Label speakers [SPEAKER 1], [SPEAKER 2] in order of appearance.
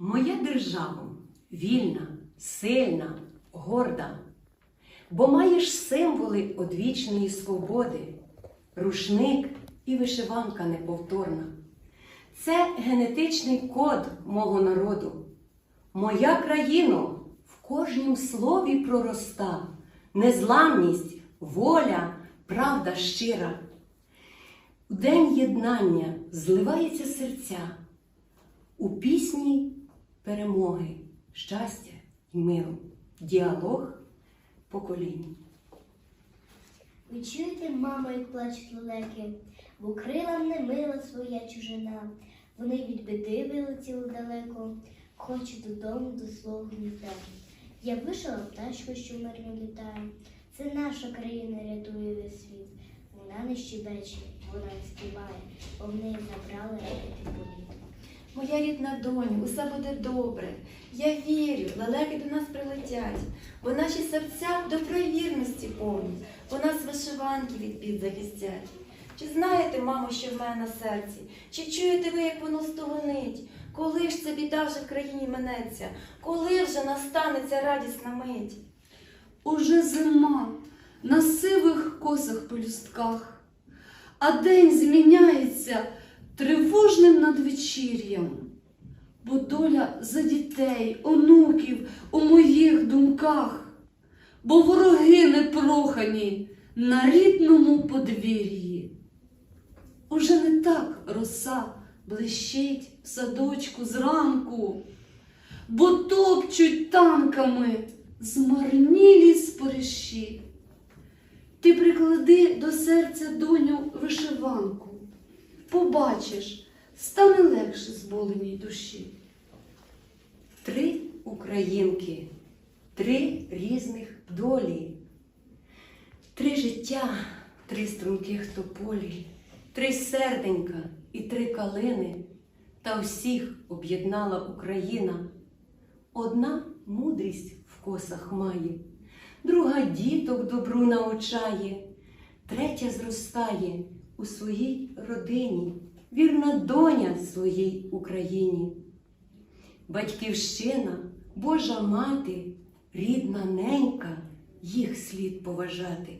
[SPEAKER 1] Моя держава вільна, сильна, горда, бо маєш символи одвічної свободи, рушник і вишиванка неповторна. Це генетичний код мого народу. Моя країна в кожнім слові пророста, незламність, воля, правда щира. У день єднання зливається серця, у пісні перемоги, щастя і миру, діалог поколінь.
[SPEAKER 2] Ви чуєте, мамо, як плачуть лелеки, бо крилам не мила своя чужина. Вони від біди вилетіли далеко, хочуть додому до свого гнізда. Я вишила пташку, що мирно літає. Це наша країна рятує весь світ. Вона не щебече, вона не співає, бо в неї забрали політ.
[SPEAKER 3] Моя рідна доню, усе буде добре. Я вірю, лелеки до нас прилетять, бо наші серця доброї вірності повні, бо нас вишиванки від бід захистять. Чи знаєте, мамо, що в мене на серці? Чи чуєте ви, як воно стогонить? Коли ж ця біда вже в країні минеться? Коли вже настане ця радісна мить?
[SPEAKER 4] Уже зима на сивих косах пелюстках, а день зміняється тривожним надвечір'ям, бо доля за дітей, онуків у моїх думках, бо вороги непрохані на рідному подвір'ї. Уже не так роса блищить в садочку зранку, бо топчуть танками змарнілі спориші. Ти приклади до серця доню вишиванку, побачиш, стане легше зболеній душі.
[SPEAKER 1] Три українки, три різних долі, три життя, три струнких тополі, три серденька і три калини, та всіх об'єднала Україна. Одна мудрість в косах має, друга діток добру научає, третя зростає у своїй родині, вірна доня своїй Україні. Батьківщина, Божа мати, рідна ненька, їх слід поважати.